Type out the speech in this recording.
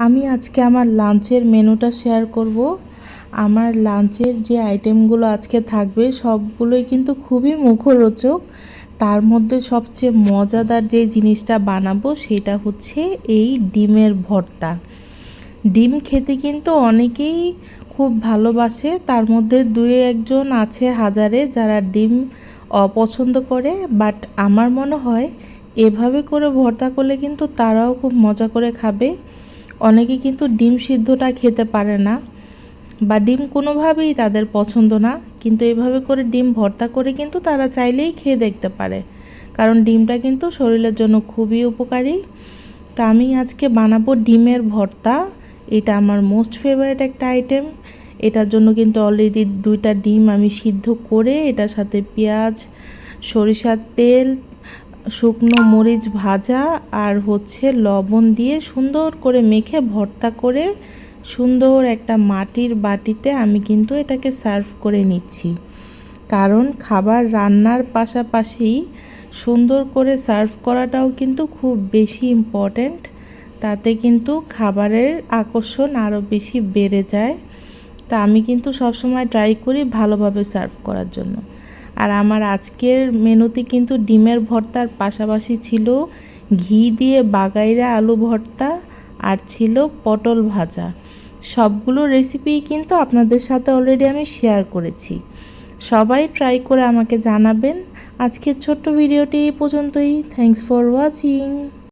আমি আজকে আমার লাঞ্চের মেনুটা শেয়ার করব। আমার লাঞ্চের যে আইটেমগুলো আজকে থাকবে সবগুলোই কিন্তু খুবই মুখরোচক। তার মধ্যে সবচেয়ে মজাদার যে জিনিসটা বানাবো সেটা হচ্ছে এই ডিমের ভর্তা। ডিম খেতে কিন্তু অনেকেই খুব ভালোবাসে। তার মধ্যে দুই একজন আছে হাজারে যারা ডিম অপছন্দ করে। বাট আমার মনে হয় এভাবে করে ভর্তা করলে কিন্তু তারাও খুব মজা করে খাবে। অনেকে কিন্তু ডিম সিদ্ধটা খেতে পারে না বা ডিম কোনোভাবেই তাদের পছন্দ না, কিন্তু এভাবে করে ডিম ভর্তা করে কিন্তু তারা চাইলেই খেয়ে দেখতে পারে। কারণ ডিমটা কিন্তু শরীরের জন্য খুবই উপকারী। তা আমি আজকে বানাবো ডিমের ভর্তা। এটা আমার মোস্ট ফেভারিট একটা আইটেম এটার জন্য কিন্তু অলরেডি দুইটা ডিম আমি সিদ্ধ করে এটার সাথে পেঁয়াজ, সরিষার তেল শুকনো মরিচ ভাজা আর হচ্ছে লবণ দিয়ে সুন্দর করে মেখে ভর্তা করে সুন্দর একটা মাটির বাটিতে আমি কিন্তু এটাকে সার্ভ করে নিচ্ছি। কারণ খাবার রান্নার পাশাপাশি সুন্দর করে সার্ভ করাটাও কিন্তু খুব বেশি ইম্পর্ট্যান্ট। তাতে কিন্তু খাবারের আকর্ষণ আরও বেশি বেড়ে যায়। তা আমি কিন্তু সবসময় ট্রাই করি ভালোভাবে সার্ভ করার জন্য। আর আমার আজকের মেনুতে কিন্তু ডিমের ভর্তার পাশাপাশি ছিল ঘি দিয়ে বাগাইরা আলু ভর্তা আর ছিল পটল ভাজা। সবগুলো রেসিপি কিন্তু আপনাদের সাথে অলরেডি আমি শেয়ার করেছি। সবাই ট্রাই করে আমাকে জানাবেন। আজকের ছোট্ট ভিডিওটি এই পর্যন্তই। Thanks for watching